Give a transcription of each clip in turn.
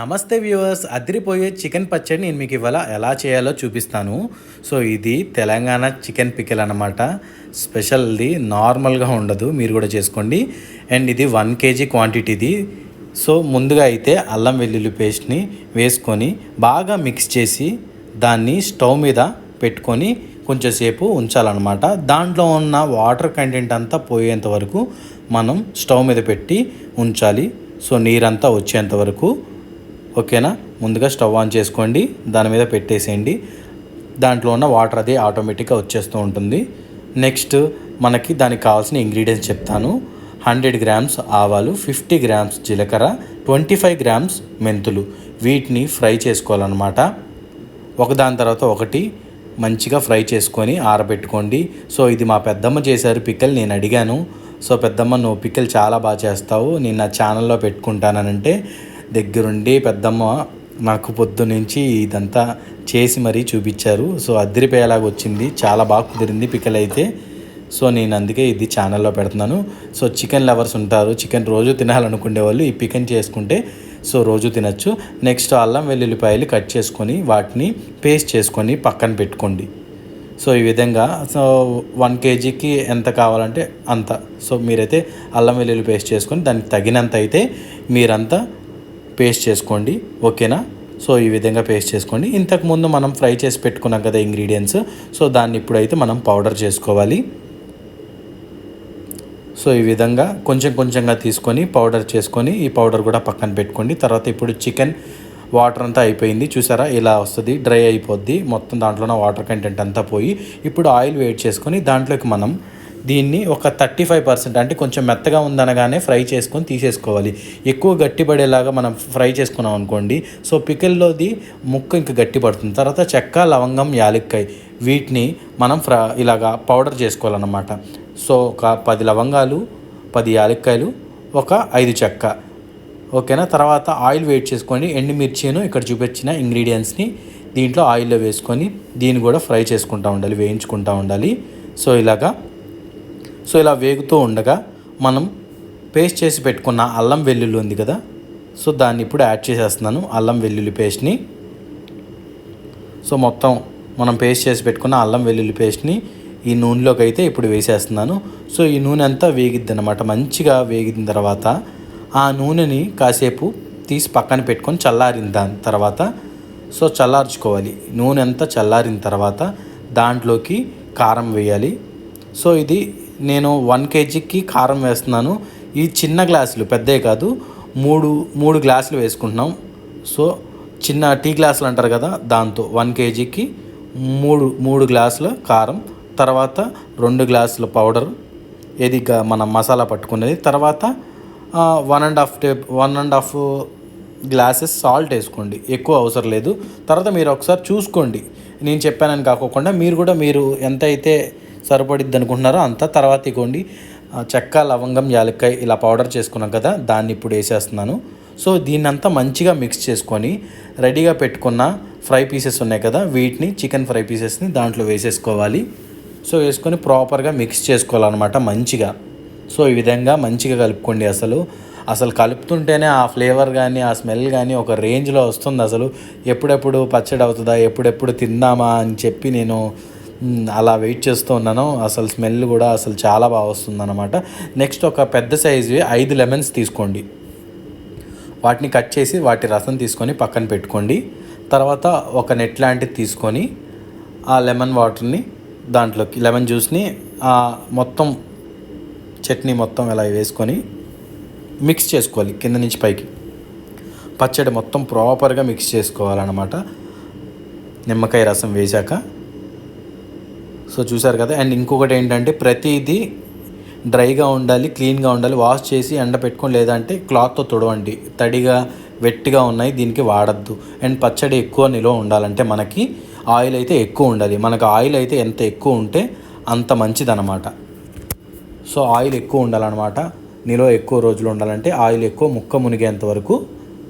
నమస్తే వ్యూవర్స్ అదిరిపోయే చికెన్ పచ్చడి నేను మీకు ఇవాళ ఎలా చేయాలో చూపిస్తాను. సో ఇది తెలంగాణ చికెన్ పికిల్ అనమాట స్పెషల్ది నార్మల్గా ఉండదు మీరు కూడా చేసుకోండి. అండ్ ఇది వన్ కేజీ క్వాంటిటీది. సో ముందుగా అయితే అల్లం వెల్లుల్లి పేస్ట్ని వేసుకొని బాగా మిక్స్ చేసి దాన్ని స్టవ్ మీద పెట్టుకొని కొంచెంసేపు ఉంచాలన్నమాట. దాంట్లో ఉన్న వాటర్ కంటెంట్ అంతా పోయేంత వరకు మనం స్టవ్ మీద పెట్టి ఉంచాలి. సో నీరంతా వచ్చేంత వరకు ఓకేనా? ముందుగా స్టవ్ ఆన్ చేసుకోండి. దాని మీద పెట్టేసేయండి. దాంట్లో ఉన్న వాటర్ అది ఆటోమేటిక్గా వచ్చేస్తూ ఉంటుంది. నెక్స్ట్ మనకి దానికి కావాల్సిన ఇంగ్రీడియంట్స్ చెప్తాను. హండ్రెడ్ గ్రామ్స్ ఆవాలు ఫిఫ్టీ గ్రామ్స్ జీలకర్ర ట్వంటీ ఫైవ్ గ్రామ్స్ మెంతులు. వీటిని ఫ్రై చేసుకోవాలన్నమాట. ఒకదాని తర్వాత ఒకటి మంచిగా ఫ్రై చేసుకొని ఆరబెట్టుకోండి. సో ఇది మా పెద్దమ్మ చేశారు పిక్కలు నేను అడిగాను. సో పెద్దమ్మ నువ్వు పిక్కలు చాలా బాగా చేస్తావు. నేను నా ఛానల్లో పెట్టుకుంటానంటే దగ్గరుండి పెద్దమ్మ నాకు పొద్దునుంచి ఇదంతా చేసి మరీ చూపించారు. సో అద్దరిపోయేలాగా వచ్చింది చాలా బాగా కుదిరింది పికల్ అయితే సో నేను అందుకే ఇది ఛానల్లో పెడుతున్నాను. సో చికెన్ లవర్స్ ఉంటారు. చికెన్ రోజు తినాలనుకునే వాళ్ళు ఈ పికెన్ చేసుకుంటే సో రోజు తినచ్చు. నెక్స్ట్ అల్లం వెల్లుల్లిపాయలు కట్ చేసుకొని వాటిని పేస్ట్ చేసుకొని పక్కన పెట్టుకోండి. సో ఈ విధంగా సో వన్ కేజీకి ఎంత కావాలంటే అంత. సో మీరైతే అల్లం వెల్లుల్లి పేస్ట్ చేసుకొని దానికి తగినంత అయితే మీరంతా పేస్ట్ చేసుకోండి. ఓకేనా? సో ఈ విధంగా పేస్ట్ చేసుకోండి. ఇంతకుముందు మనం ఫ్రై చేసి పెట్టుకున్నాం కదా ఇంగ్రీడియంట్స్. సో దాన్ని ఇప్పుడైతే మనం పౌడర్ చేసుకోవాలి. సో ఈ విధంగా కొంచెం కొంచెంగా తీసుకొని పౌడర్ చేసుకొని ఈ పౌడర్ కూడా పక్కన పెట్టుకోండి. తర్వాత ఇప్పుడు చికెన్ వాటర్ అంతా అయిపోయింది. చూసారా? ఇలా వస్తుంది డ్రై అయిపోద్ది. మొత్తం దాంట్లోనే వాటర్ కంటెంట్ అంతా పోయి ఇప్పుడు ఆయిల్ వేడి చేసుకొని దాంట్లోకి మనం దీన్ని ఒక థర్టీ ఫైవ్ పర్సెంట్ అంటే కొంచెం మెత్తగా ఉందనగానే ఫ్రై చేసుకొని తీసేసుకోవాలి. ఎక్కువ గట్టిపడేలాగా మనం ఫ్రై చేసుకున్నాం అనుకోండి సో పికిల్లోది ముక్క ఇంకా గట్టి పడుతుంది తర్వాత చెక్క లవంగం యాలక్కాయ వీటిని మనం ఫ్రా ఇలాగా పౌడర్ చేసుకోవాలన్నమాట. సో ఒక పది లవంగాలు పది యాలక్కాయలు ఒక ఐదు చెక్క. ఓకేనా? తర్వాత ఆయిల్ వేట్ చేసుకొని ఎండుమిర్చిను ఇక్కడ చూపించిన ఇంగ్రీడియంట్స్ని దీంట్లో ఆయిల్లో వేసుకొని దీన్ని కూడా ఫ్రై చేసుకుంటూ ఉండాలి వేయించుకుంటూ ఉండాలి. సో ఇలాగా సో ఇలా వేగుతూ ఉండగా మనం పేస్ట్ చేసి పెట్టుకున్న అల్లం వెల్లుల్లి ఉంది కదా? సో దాన్ని ఇప్పుడు యాడ్ చేసేస్తున్నాను అల్లం వెల్లుల్లి పేస్ట్ని. సో మొత్తం మనం పేస్ట్ చేసి పెట్టుకున్న అల్లం వెల్లుల్లి పేస్ట్ని ఈ నూనెలోకి అయితే ఇప్పుడు వేసేస్తున్నాను. సో ఈ నూనె అంతా వేగిద్ది అనమాట మంచిగా వేగిన తర్వాత ఆ నూనెని కాసేపు తీసి పక్కన పెట్టుకొని చల్లారిన దాని తర్వాత సో చల్లార్చుకోవాలి. నూనె అంతా చల్లారిన తర్వాత దాంట్లోకి కారం వేయాలి. సో ఇది నేను వన్ కేజీకి కారం వేస్తున్నాను. ఈ చిన్న గ్లాసులు పెద్దవి కాదు. మూడు మూడు గ్లాసులు వేసుకుంటున్నాం. సో చిన్న టీ గ్లాసులు అంటారు కదా దాంతో వన్ కేజీకి మూడు మూడు గ్లాసుల కారం. తర్వాత రెండు గ్లాసుల పౌడర్. ఏది మనం మసాలా పట్టుకునేది తర్వాత one and half tab one and half glasses salt వేసుకోండి. ఎక్కువ అవసరం లేదు. తర్వాత మీరు ఒకసారి చూసుకోండి. నేను చెప్పానని కాకోకుండా మీరు కూడా మీరు ఎంత అయితే సరిపడిద్ది అనుకుంటున్నారో అంత తర్వాత ఇగోండి. చెక్క లవంగం యాలక్కాయ ఇలా పౌడర్ చేసుకున్నాం కదా దాన్ని ఇప్పుడు వేసేస్తున్నాను. సో దీన్నంతా మంచిగా మిక్స్ చేసుకొని రెడీగా పెట్టుకున్న ఫ్రై పీసెస్ ఉన్నాయి కదా వీటిని చికెన్ ఫ్రై పీసెస్ని దాంట్లో వేసేసుకోవాలి. సో వేసుకొని ప్రాపర్గా మిక్స్ చేసుకోవాలన్నమాట మంచిగా. సో ఈ విధంగా మంచిగా కలుపుకోండి అసలు. అసలు కలుపుతుంటేనే ఆ ఫ్లేవర్ కానీ ఆ స్మెల్ కానీ ఒక రేంజ్లో వస్తుంది అసలు. ఎప్పుడెప్పుడు పచ్చడి అవుతుందా ఎప్పుడెప్పుడు తిందామా అని చెప్పి నేను అలా వెయిట్ చేస్తూ ఉన్నాను. అసలు స్మెల్ కూడా అసలు చాలా బాగా వస్తుంది అనమాట నెక్స్ట్ ఒక పెద్ద సైజు ఐదు లెమన్స్ తీసుకోండి. వాటిని కట్ చేసి వాటి రసం తీసుకొని పక్కన పెట్టుకోండి. తర్వాత ఒక నెట్ లాంటిది తీసుకొని ఆ లెమన్ వాటర్ని దాంట్లోకి లెమన్ జ్యూస్ని మొత్తం చట్నీ మొత్తం ఇలా వేసుకొని మిక్స్ చేసుకోవాలి కింద నుంచి పైకి. పచ్చడి మొత్తం ప్రాపర్గా మిక్స్ చేసుకోవాలన్నమాట. నిమ్మకాయ రసం వేశాక సో చూసారు కదా. అండ్ ఇంకొకటి ఏంటంటే ప్రతిదీ డ్రైగా ఉండాలి క్లీన్గా ఉండాలి. వాష్ చేసి ఎండ పెట్టుకొని లేదంటే క్లాత్తో తుడవండి. తడిగా వెట్టిగా ఉన్నాయి దీనికి వాడద్దు. అండ్ పచ్చడి ఎక్కువ నిల్వ ఉండాలంటే మనకి ఆయిల్ అయితే ఎక్కువ ఉండాలి. మనకు ఆయిల్ అయితే ఎంత ఎక్కువ ఉంటే అంత మంచిదన్నమాట. సో ఆయిల్ ఎక్కువ ఉండాలన్నమాట. నిల్వ ఎక్కువ రోజులు ఉండాలంటే ఆయిల్ ఎక్కువ ముక్క మునిగేంత వరకు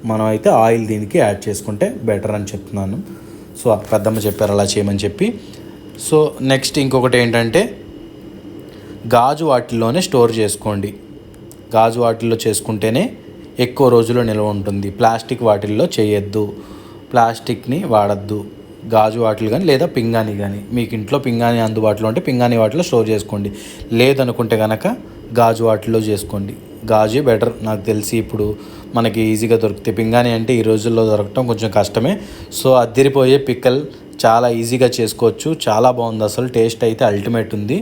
మనం అయితే ఆయిల్ దీనికి యాడ్ చేసుకుంటే బెటర్ అని చెప్తున్నాను. సో పెద్దమ్మ చెప్పారు అలా చేయమని చెప్పి. సో నెక్స్ట్ ఇంకొకటి ఏంటంటే గాజు వాటిల్లోనే స్టోర్ చేసుకోండి. గాజు వాటిల్లో చేసుకుంటేనే ఎక్కువ రోజులు నిల్వ ఉంటుంది. ప్లాస్టిక్ వాటిల్లో చేయొద్దు. ప్లాస్టిక్ని వాడద్దు. గాజు వాటిలు కానీ లేదా పింగాణి కానీ మీకు ఇంట్లో పింగాణి అందుబాటులో ఉంటే పింగాణి వాటిలో స్టోర్ చేసుకోండి. లేదనుకుంటే కనుక గాజు వాటిల్లో చేసుకోండి. గాజు బెటర్ నాకు తెలిసి ఇప్పుడు మనకి ఈజీగా దొరుకుతాయి. పింగాణి అంటే ఈ రోజుల్లో దొరకటం కొంచెం కష్టమే. సో అద్దిరిపోయే పిక్కల్ చాలా ఈజీగా చేసుకోవచ్చు. చాలా బాగుంది అసలు. టేస్ట్ అయితే అల్టిమేట్ ఉంది.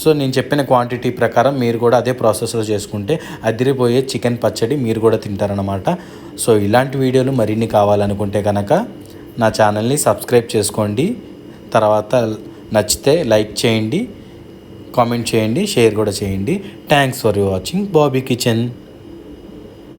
సో నేను చెప్పిన క్వాంటిటీ ప్రకారం మీరు కూడా అదే ప్రాసెస్లో చేసుకుంటే అదిరిపోయే చికెన్ పచ్చడి మీరు కూడా తింటారనమాట సో ఇలాంటి వీడియోలు మరిన్ని కావాలనుకుంటే కనుక నా ఛానల్ని సబ్స్క్రైబ్ చేసుకోండి. తర్వాత నచ్చితే లైక్ చేయండి. కామెంట్ చేయండి. షేర్ కూడా చేయండి. Thanks for watching Bobby kitchen